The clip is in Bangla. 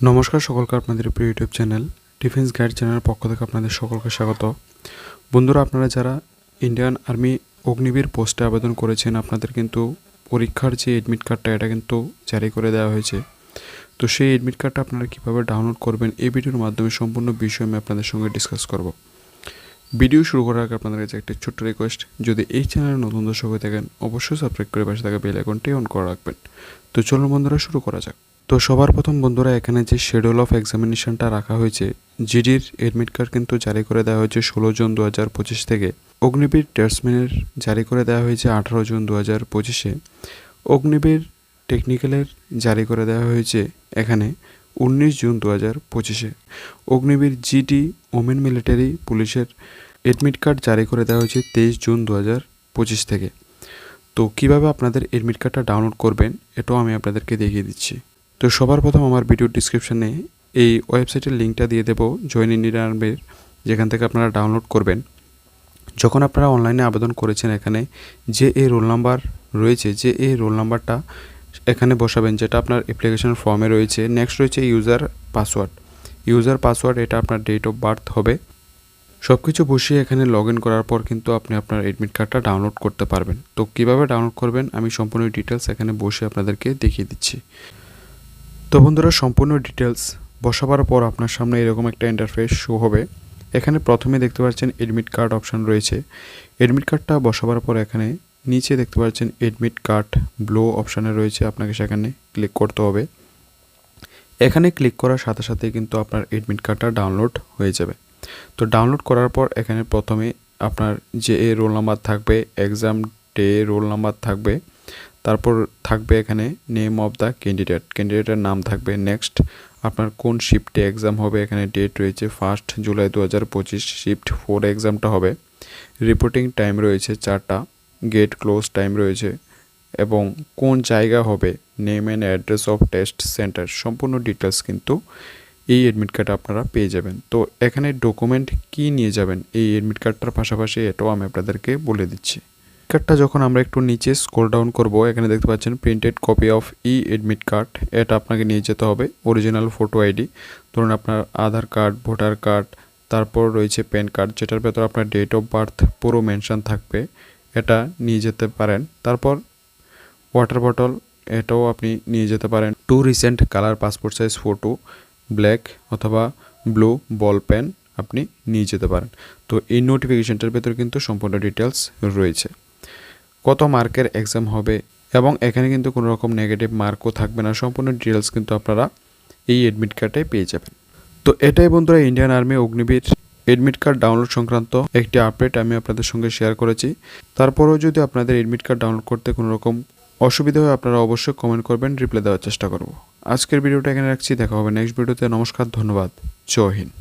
নমস্কার সকলকে আপনাদের প্রিয় ইউটিউব চ্যানেল ডিফেন্স গাইড চ্যানেলের পক্ষ থেকে আপনাদের সকলকে স্বাগত। বন্ধুরা, আপনারা যারা ইন্ডিয়ান আর্মি অগ্নিবীর পোস্টে আবেদন করেছেন, আপনাদের কিন্তু পরীক্ষার যে এডমিট কার্ডটা এটা কিন্তু জারি করে দেওয়া হয়েছে। তো সেই এডমিট কার্ডটা আপনারা কীভাবে ডাউনলোড করবেন, এই ভিডিওর মাধ্যমে সম্পূর্ণ বিষয় আমি আপনাদের সঙ্গে ডিসকাস করব। ভিডিও শুরু করার আগে আপনাদের কাছে একটা ছোট্ট রিকোয়েস্ট যদি এই চ্যানেলে নতুন দর্শক হয়ে থাকেন, অবশ্যই সাবস্ক্রাইব করে পাশে থাকা বেল আইকনটি অন করে রাখবেন। তো চলুন বন্ধুরা, শুরু করা যাক। তো সবার প্রথম বন্ধুরা এখানে যে শিডিউল অফ এক্সামিনেশনটা রাখা হয়েছে, জিডির এডমিট কার্ড কিন্তু জারি করে দেওয়া হয়েছে ষোলো জুন দু হাজার পঁচিশ থেকে। অগ্নিবীর টেস্টম্যানের জারি করে দেওয়া হয়েছে আঠারো জুন দু হাজার পঁচিশে। অগ্নিবীর টেকনিক্যালের জারি করে দেওয়া হয়েছে এখানে উনিশ জুন দু হাজার পঁচিশে। অগ্নিবীর জিডি ওমেন মিলিটারি পুলিশের এডমিট কার্ড জারি করে দেওয়া হয়েছে তেইশ জুন দু হাজার পঁচিশ থেকে। তো কীভাবে আপনাদের এডমিট কার্ডটা ডাউনলোড করবেন, এটাও আমি আপনাদেরকে দেখিয়ে দিচ্ছি। তো সবার প্রথম আমার ভিডিও ডিসক্রিপশানে এই ওয়েবসাইটের লিঙ্কটা দিয়ে দেবো জয়েন ইন্ডিয়ান আর্মির যেখান থেকে আপনারা ডাউনলোড করবেন। যখন আপনারা অনলাইনে আবেদন করেছেন এখানে, যে এই রোল নাম্বার রয়েছে, যে এই রোল নাম্বারটা এখানে বসাবেন, যেটা আপনার অ্যাপ্লিকেশন ফর্মে রয়েছে নেক্সট রয়েছে ইউজার পাসওয়ার্ড ইউজার পাসওয়ার্ড এটা আপনার ডেট অফ বার্থ হবে। সব কিছু বসিয়ে এখানে লগ ইন করার পর কিন্তু আপনি আপনার এডমিট কার্ডটা ডাউনলোড করতে পারবেন। তো কীভাবে ডাউনলোড করবেন, আমি সম্পূর্ণ ডিটেলস এখানে বসে আপনাদেরকে দেখিয়ে দিচ্ছি। তো বন্ধুরা, সম্পূর্ণ ডিটেলস বসাবার পর আপনার সামনে এরকম একটা ইন্টারফেস শো হবে। এখানে প্রথমে দেখতে পাচ্ছেন এডমিট কার্ড অপশান রয়েছে। এডমিট কার্ডটা বসাবার পর এখানে নিচে দেখতে পাচ্ছেন এডমিট কার্ড ব্লো অপশানে রয়েছে আপনাকে সেখানে ক্লিক করতে হবে। এখানে ক্লিক করার সাথে সাথে কিন্তু আপনার এডমিট কার্ডটা ডাউনলোড হয়ে যাবে। তো ডাউনলোড করার পর এখানে প্রথমে আপনার যে রোল নাম্বার থাকবে এক্সাম ডে রোল নাম্বার থাকবে তারপর থাকবে এখানে নেম অফ দ্য ক্যান্ডিডেট ক্যান্ডিডেটের নাম থাকবে নেক্সট আপনার কোন শিফটে এক্সাম হবে, এখানে ডেট রয়েছে ফার্স্ট জুলাই দু হাজার পঁচিশ শিফট ফোর এক্সামটা হবে। রিপোর্টিং টাইম রয়েছে চারটা গেট ক্লোজ টাইম রয়েছে। এবং কোন জায়গা হবে name and address of test centre সম্পূর্ণ ডিটেলস কিন্তু এই অ্যাডমিট কার্ড আপনারা পেয়ে যাবেন। তো এখানে ডকুমেন্ট কি নিয়ে যাবেন, এই অ্যাডমিট কার্ডটার পাশাপাশি এটাও আমি আপনাদেরকে বলে দিচ্ছি। কার্ডটা যখন আমরা একটু নিচে স্ক্রল ডাউন করব, এখানে দেখতে পাচ্ছেন printed copy of e admit card এটা আপনাকে নিয়ে যেতে হবে অরিজিনাল ফটো আইডি ধরুন আপনার আধার কার্ড ভোটার কার্ড তারপর রয়েছে প্যান কার্ড যেটার ভেতর আপনার ডেট অফ বার্থ পুরো মেনশন থাকবে, এটা নিয়ে যেতে পারেন। তারপর ওয়াটার বটল এটাও আপনি নিয়ে যেতে পারেন। Two recent colour passport size photo black অথবা ব্লু বল পেন আপনি নিয়ে যেতে পারেন। তো এই নোটিফিকেশনটার ভেতর কিন্তু সম্পূর্ণ ডিটেলস রয়েছে। কত মার্কের এক্সাম হবে এবং এখানে কিন্তু কোনো রকম নেগেটিভ মার্কও থাকবে না। সম্পূর্ণ ডিটেলস কিন্তু আপনারা এই এডমিট কার্ডে পেয়ে যাবেন। তো এটাই বন্ধুরা Indian army Agniveer admit card download সংক্রান্ত একটি আপডেট আমি আপনাদের সঙ্গে শেয়ার করেছি। তারপরেও যদি আপনাদের এডমিট কার্ড ডাউনলোড করতে কোনো রকম অসুবিধা হয়, আপনারা অবশ্যই কমেন্ট করবেন রিপ্লাই দেওয়ার চেষ্টা করব। আজকের ভিডিওটা এখানে রাখছি, দেখা হবে নেক্সট ভিডিওতে নমস্কার, ধন্যবাদ। জয় হিন্দ।